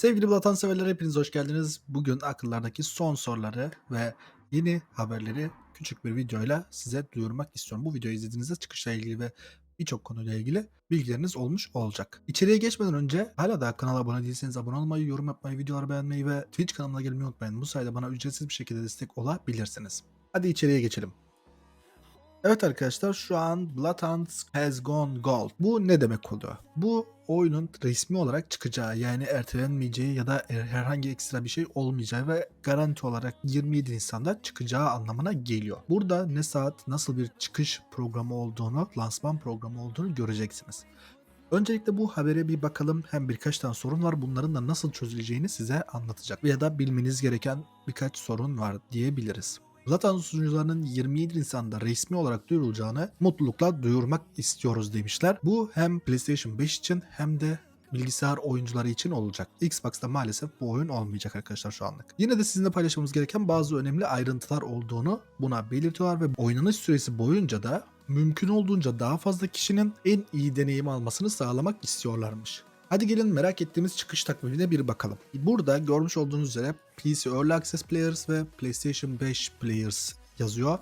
Sevgili Blatan severler hepiniz hoş geldiniz. Bugün akıllardaki son soruları ve yeni haberleri küçük bir videoyla size duyurmak istiyorum. Bu videoyu izlediğinizde çıkışla ilgili ve birçok konuyla ilgili bilgileriniz olmuş olacak. İçeriye geçmeden önce hala da kanala abone değilseniz abone olmayı, yorum yapmayı, videoları beğenmeyi ve Twitch kanalıma gelmeyi unutmayın. Bu sayede bana ücretsiz bir şekilde destek olabilirsiniz. Hadi içeriye geçelim. Evet arkadaşlar şu an Bloodhounds has gone gold. Bu ne demek oluyor? Bu oyunun resmi olarak çıkacağı yani ertelenmeyeceği ya da herhangi ekstra bir şey olmayacağı ve garanti olarak 27 Nisan'da çıkacağı anlamına geliyor. Burada ne saat nasıl bir çıkış programı olduğunu, lansman programı olduğunu göreceksiniz. Öncelikle bu habere bir bakalım. Hem birkaç tane sorun var. Bunların da nasıl çözüleceğini size anlatacak. Ya da bilmeniz gereken birkaç sorun var diyebiliriz. Bloodhound sunucularının 27 Nisan'da resmi olarak duyurulacağını mutlulukla duyurmak istiyoruz demişler. Bu hem PlayStation 5 için hem de bilgisayar oyuncuları için olacak. Xbox'ta maalesef bu oyun olmayacak arkadaşlar şu anlık. Yine de sizinle paylaşmamız gereken bazı önemli ayrıntılar olduğunu buna belirtiyorlar ve oynanış süresi boyunca da mümkün olduğunca daha fazla kişinin en iyi deneyim almasını sağlamak istiyorlarmış. Hadi gelin merak ettiğimiz çıkış takvimine bir bakalım. Burada görmüş olduğunuz üzere PC Early Access Players ve PlayStation 5 Players yazıyor.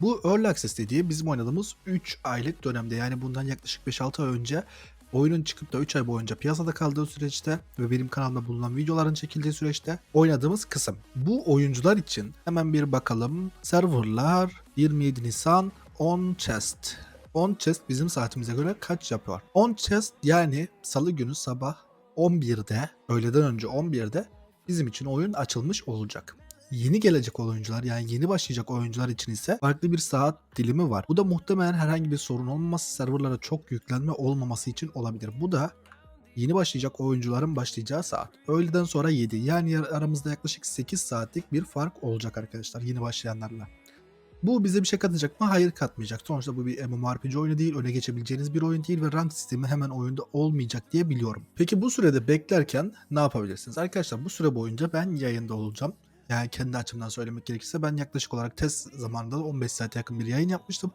Bu Early Access dediği bizim oynadığımız 3 aylık dönemde yani bundan yaklaşık 5-6 ay önce oyunun çıkıp da 3 ay boyunca piyasada kaldığı süreçte ve benim kanalımda bulunan videoların çekildiği süreçte oynadığımız kısım. Bu oyuncular için hemen bir bakalım. Serverlar 27 Nisan on chest. On chest bizim saatimize göre kaç yapıyor? On chest yani salı günü sabah 11'de, öğleden önce 11'de bizim için oyun açılmış olacak. Yeni gelecek oyuncular yani yeni başlayacak oyuncular için ise farklı bir saat dilimi var. Bu da muhtemelen herhangi bir sorun olmaması, serverlara çok yüklenme olmaması için olabilir. Bu da yeni başlayacak oyuncuların başlayacağı saat. Öğleden sonra 7 yani aramızda yaklaşık 8 saatlik bir fark olacak arkadaşlar yeni başlayanlarla. Bu bize bir şey katacak mı? Hayır katmayacak. Sonuçta bu bir MMORPG oyunu değil, öne geçebileceğiniz bir oyun değil ve rank sistemi hemen oyunda olmayacak diye biliyorum. Peki bu sürede beklerken ne yapabilirsiniz? Arkadaşlar bu süre boyunca ben yayında olacağım. Yani kendi açımdan söylemek gerekirse ben yaklaşık olarak test zamanında 15 saate yakın bir yayın yapmıştım.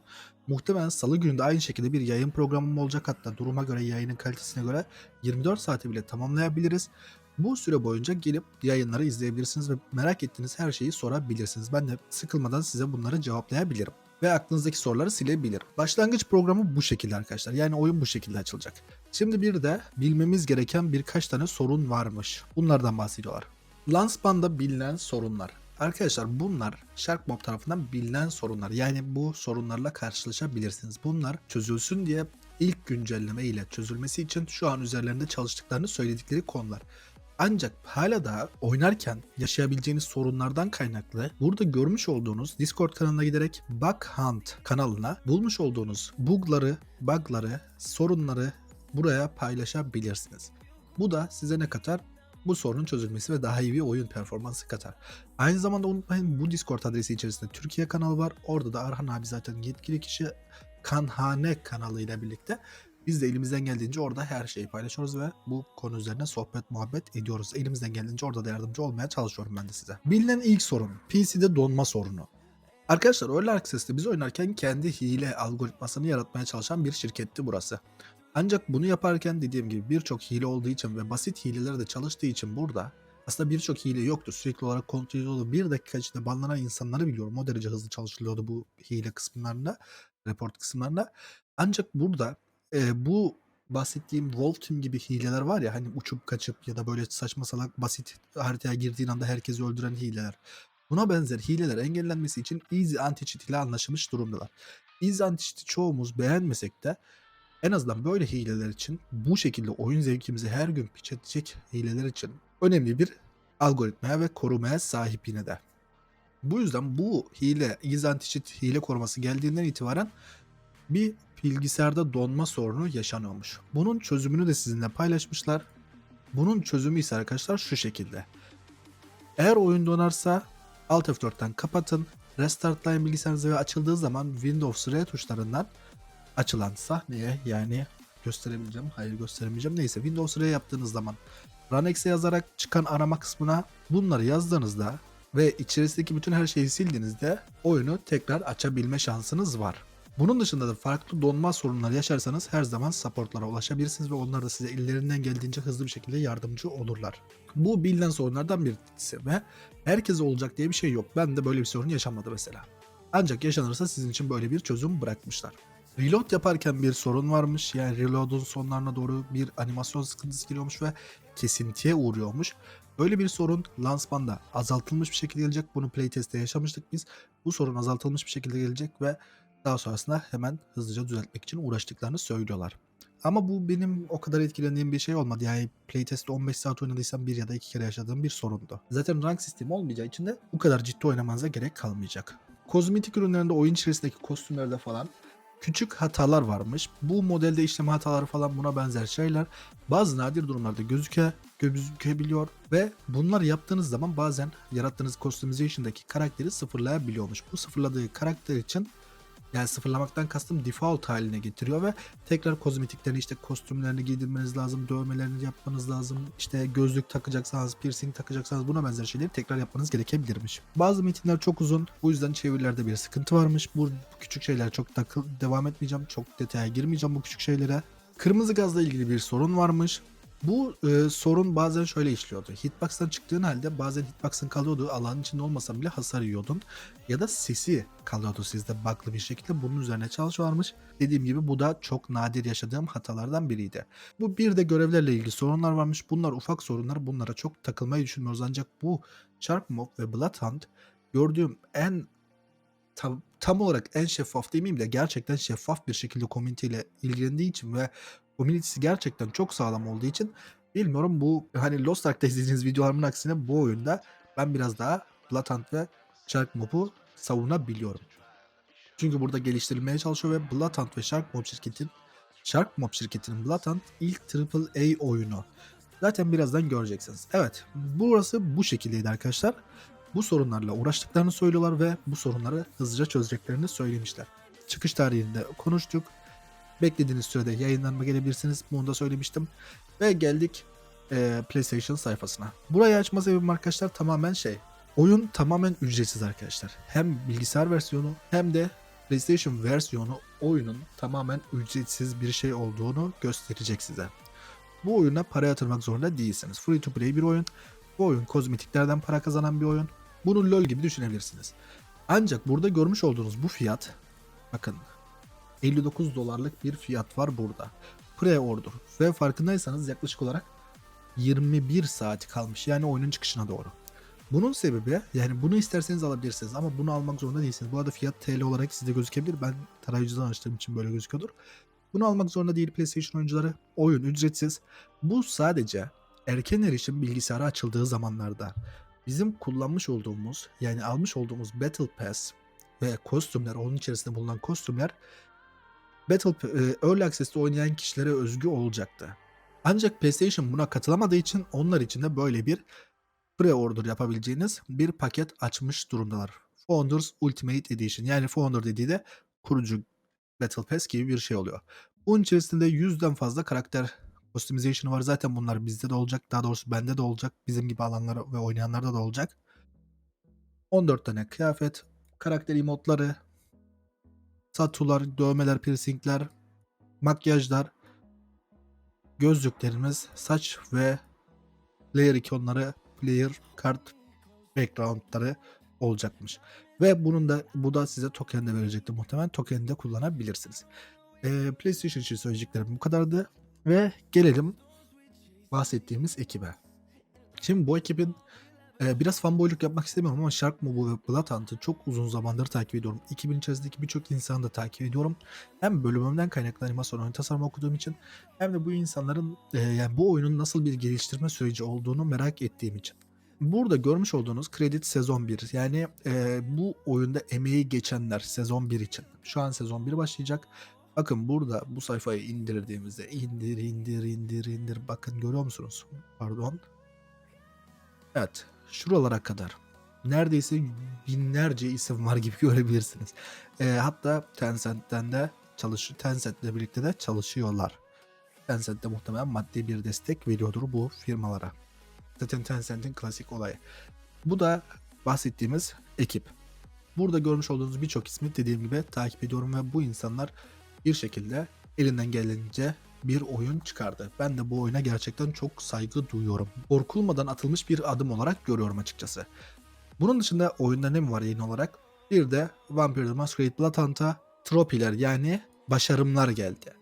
Muhtemelen salı günü de aynı şekilde bir yayın programım olacak. Hatta duruma göre yayının kalitesine göre 24 saati bile tamamlayabiliriz. Bu süre boyunca gelip yayınları izleyebilirsiniz ve merak ettiğiniz her şeyi sorabilirsiniz. Ben de sıkılmadan size bunları cevaplayabilirim. Ve aklınızdaki soruları silebilirim. Başlangıç programı bu şekilde arkadaşlar. Yani oyun bu şekilde açılacak. Şimdi bir de bilmemiz gereken birkaç tane sorun varmış. Bunlardan bahsediyorlar. Lansman'da bilinen sorunlar. Arkadaşlar bunlar Shark Mob tarafından bilinen sorunlar. Yani bu sorunlarla karşılaşabilirsiniz. Bunlar çözülsün diye ilk güncelleme ile çözülmesi için şu an üzerlerinde çalıştıklarını söyledikleri konular. Ancak hala da oynarken yaşayabileceğiniz sorunlardan kaynaklı burada görmüş olduğunuz Discord kanalına giderek Bug Hunt kanalına bulmuş olduğunuz bugları, bugları, sorunları buraya paylaşabilirsiniz. Bu da size ne katar? Bu sorunun çözülmesi ve daha iyi bir oyun performansı katar. Aynı zamanda unutmayın bu Discord adresi içerisinde Türkiye kanalı var. Orada da Arhan abi zaten yetkili kişi Kanhane kanalıyla birlikte biz de elimizden geldiğince orada her şeyi paylaşıyoruz ve bu konu üzerine sohbet muhabbet ediyoruz. Elimizden geldiğince orada da yardımcı olmaya çalışıyorum ben de size. Bilinen ilk sorun PC'de donma sorunu. Arkadaşlar Early Access'te biz oynarken kendi hile algoritmasını yaratmaya çalışan bir şirketti burası. Ancak bunu yaparken dediğim gibi birçok hile olduğu için ve basit hileler de çalıştığı için burada aslında birçok hile yoktu. Sürekli olarak kontrol ediyordu. Bir dakika içinde banlanan insanları biliyorum. O derece hızlı çalışılıyordu bu hile kısımlarında, report kısımlarında. Ancak burada e, bu bahsettiğim Wolf Team gibi hileler var ya hani uçup kaçıp ya da böyle saçma salak basit haritaya girdiğin anda herkesi öldüren hileler. Buna benzer hileler engellenmesi için Easy Anti-Cheat ile anlaşılmış durumdalar. Easy Anti-Cheat'i çoğumuz beğenmesek de en azından böyle hileler için bu şekilde oyun zevkimizi her gün piç edecek hileler için önemli bir algoritmaya ve korumaya sahip yine de. Bu yüzden bu hile, Easy Anti-Cheat hile koruması geldiğinden itibaren bir bilgisayarda donma sorunu yaşanıyormuş. Bunun çözümünü de sizinle paylaşmışlar. Bunun çözümü ise arkadaşlar şu şekilde. Eğer oyun donarsa Alt F4'ten kapatın. Restartlayın bilgisayarınızı ve açıldığı zaman Windows R tuşlarından açılan sahneye yani gösterebileceğim. Hayır gösteremeyeceğim. Neyse Windows R yaptığınız zaman Runex'e yazarak çıkan arama kısmına bunları yazdığınızda ve içerisindeki bütün her şeyi sildiğinizde oyunu tekrar açabilme şansınız var. Bunun dışında da farklı donma sorunları yaşarsanız her zaman supportlara ulaşabilirsiniz ve onlar da size ellerinden geldiğince hızlı bir şekilde yardımcı olurlar. Bu bilinen sorunlardan birisi ve herkese olacak diye bir şey yok. Ben de böyle bir sorun yaşamadı mesela. Ancak yaşanırsa sizin için böyle bir çözüm bırakmışlar. Reload yaparken bir sorun varmış. Yani reload'un sonlarına doğru bir animasyon sıkıntısı geliyormuş ve kesintiye uğruyormuş. Böyle bir sorun lansmanda azaltılmış bir şekilde gelecek. Bunu playtest'te yaşamıştık biz. Bu sorun azaltılmış bir şekilde gelecek ve daha sonrasında hemen hızlıca düzeltmek için uğraştıklarını söylüyorlar. Ama bu benim o kadar etkilendiğim bir şey olmadı. Yani playtest'te 15 saat oynadıysam bir ya da iki kere yaşadığım bir sorundu. Zaten rank sistemi olmayacağı için de bu kadar ciddi oynamanıza gerek kalmayacak. Kozmetik ürünlerinde oyun içerisindeki kostümlerde falan küçük hatalar varmış. Bu modelde işleme hataları falan buna benzer şeyler bazı nadir durumlarda gözüke, gözükebiliyor ve bunlar yaptığınız zaman bazen yarattığınız customization'daki karakteri sıfırlayabiliyormuş. Bu sıfırladığı karakter için yani sıfırlamaktan kastım default haline getiriyor ve tekrar kozmetiklerini işte kostümlerini giydirmeniz lazım, dövmelerini yapmanız lazım. İşte gözlük takacaksanız, piercing takacaksanız buna benzer şeyleri tekrar yapmanız gerekebilirmiş. Bazı metinler çok uzun. Bu yüzden çevirilerde bir sıkıntı varmış. Bu küçük şeyler çok takıl devam etmeyeceğim. Çok detaya girmeyeceğim bu küçük şeylere. Kırmızı gazla ilgili bir sorun varmış. Bu e, sorun bazen şöyle işliyordu. Hitbox'tan çıktığın halde bazen hitbox'ın kalıyordu. Alanın içinde olmasan bile hasar yiyordun. Ya da sesi kalıyordu sizde bug'lı bir şekilde. Bunun üzerine çalışıyorlarmış. Dediğim gibi bu da çok nadir yaşadığım hatalardan biriydi. Bu bir de görevlerle ilgili sorunlar varmış. Bunlar ufak sorunlar. Bunlara çok takılmayı düşünmüyoruz. Ancak bu Shark Mob ve Bloodhound gördüğüm en tam, tam olarak en şeffaf demeyeyim de gerçekten şeffaf bir şekilde community ile ilgilendiği için ve community'si gerçekten çok sağlam olduğu için bilmiyorum bu hani Lost Ark'ta izlediğiniz videolarımın aksine bu oyunda ben biraz daha Bloodhound ve Shark Mob'u savunabiliyorum. Çünkü burada geliştirilmeye çalışıyor ve Bloodhound ve Shark Mob şirketin Shark Mob şirketinin Bloodhound ilk AAA oyunu. Zaten birazdan göreceksiniz. Evet, burası bu şekildeydi arkadaşlar. Bu sorunlarla uğraştıklarını söylüyorlar ve bu sorunları hızlıca çözeceklerini söylemişler. Çıkış tarihinde konuştuk. Beklediğiniz sürede yayınlanma gelebilirsiniz. Bunu da söylemiştim. Ve geldik e, PlayStation sayfasına. Burayı açma sebebim arkadaşlar tamamen şey. Oyun tamamen ücretsiz arkadaşlar. Hem bilgisayar versiyonu hem de PlayStation versiyonu oyunun tamamen ücretsiz bir şey olduğunu gösterecek size. Bu oyuna para yatırmak zorunda değilsiniz. Free to play bir oyun. Bu oyun kozmetiklerden para kazanan bir oyun. Bunu LoL gibi düşünebilirsiniz. Ancak burada görmüş olduğunuz bu fiyat bakın 59 dolarlık bir fiyat var burada. Pre-order ve farkındaysanız yaklaşık olarak 21 saati kalmış yani oyunun çıkışına doğru. Bunun sebebi yani bunu isterseniz alabilirsiniz ama bunu almak zorunda değilsiniz. Bu arada fiyat TL olarak sizde gözükebilir. Ben tarayıcıdan açtığım için böyle gözüküyordur. Bunu almak zorunda değil PlayStation oyuncuları. Oyun ücretsiz. Bu sadece erken erişim bilgisayara açıldığı zamanlarda bizim kullanmış olduğumuz yani almış olduğumuz Battle Pass ve kostümler onun içerisinde bulunan kostümler Battle e, Early Access'te oynayan kişilere özgü olacaktı. Ancak PlayStation buna katılamadığı için onlar için de böyle bir pre-order yapabileceğiniz bir paket açmış durumdalar. Founders Ultimate Edition yani Founder dediği de kurucu Battle Pass gibi bir şey oluyor. Bunun içerisinde 100'den fazla karakter customization'ı var. Zaten bunlar bizde de olacak. Daha doğrusu bende de olacak. Bizim gibi alanlar ve oynayanlarda da olacak. 14 tane kıyafet, karakter emotları, tatular, dövmeler, piercingler, makyajlar, gözlüklerimiz, saç ve player ikonları, player kart backgroundları olacakmış. Ve bunun da bu da size token de verecektir muhtemelen. Token'i de kullanabilirsiniz. Ee, PlayStation için söyleyeceklerim bu kadardı. Ve gelelim bahsettiğimiz ekibe. Şimdi bu ekibin e, biraz fanboyluk yapmak istemiyorum ama Shark Mobile ve Bloodhound'ı çok uzun zamandır takip ediyorum. 2000 içerisindeki birçok insanı da takip ediyorum. Hem bölümümden kaynaklı animasyon oyun tasarımı okuduğum için hem de bu insanların e, yani bu oyunun nasıl bir geliştirme süreci olduğunu merak ettiğim için. Burada görmüş olduğunuz kredi sezon 1 yani e, bu oyunda emeği geçenler sezon 1 için. Şu an sezon 1 başlayacak. Bakın burada bu sayfayı indirdiğimizde indir indir indir indir bakın görüyor musunuz? Pardon. Evet şuralara kadar neredeyse binlerce isim var gibi görebilirsiniz. E, hatta Tencent'ten de çalış Tencent'le birlikte de çalışıyorlar. Tencent de muhtemelen maddi bir destek veriyordur bu firmalara. Zaten Tencent'in klasik olayı. Bu da bahsettiğimiz ekip. Burada görmüş olduğunuz birçok ismi dediğim gibi takip ediyorum ve bu insanlar bir şekilde elinden gelince bir oyun çıkardı. Ben de bu oyuna gerçekten çok saygı duyuyorum. Korkulmadan atılmış bir adım olarak görüyorum açıkçası. Bunun dışında oyunda ne var yeni olarak? Bir de Vampire the Masquerade Blood Hunt'a tropiler yani başarımlar geldi.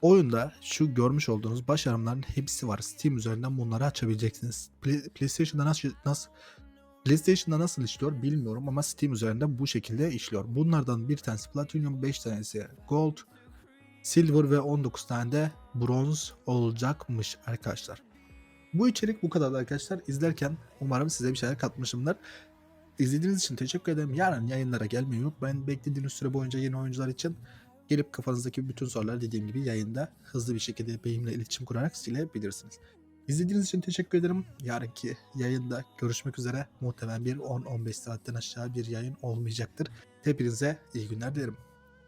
Oyunda şu görmüş olduğunuz başarımların hepsi var. Steam üzerinden bunları açabileceksiniz. Play- PlayStation'da nasıl, nasıl PlayStation'da nasıl işliyor bilmiyorum ama Steam üzerinde bu şekilde işliyor. Bunlardan bir tanesi Platinum, 5 tanesi Gold, Silver ve 19 tane de bronz olacakmış arkadaşlar. Bu içerik bu kadar arkadaşlar. İzlerken umarım size bir şeyler katmışımdır. İzlediğiniz için teşekkür ederim. Yarın yayınlara gelmeyi unutmayın. Beklediğiniz süre boyunca yeni oyuncular için gelip kafanızdaki bütün soruları dediğim gibi yayında hızlı bir şekilde benimle iletişim kurarak silebilirsiniz. İzlediğiniz için teşekkür ederim. Yarınki yayında görüşmek üzere. Muhtemelen bir 10-15 saatten aşağı bir yayın olmayacaktır. Hepinize iyi günler dilerim.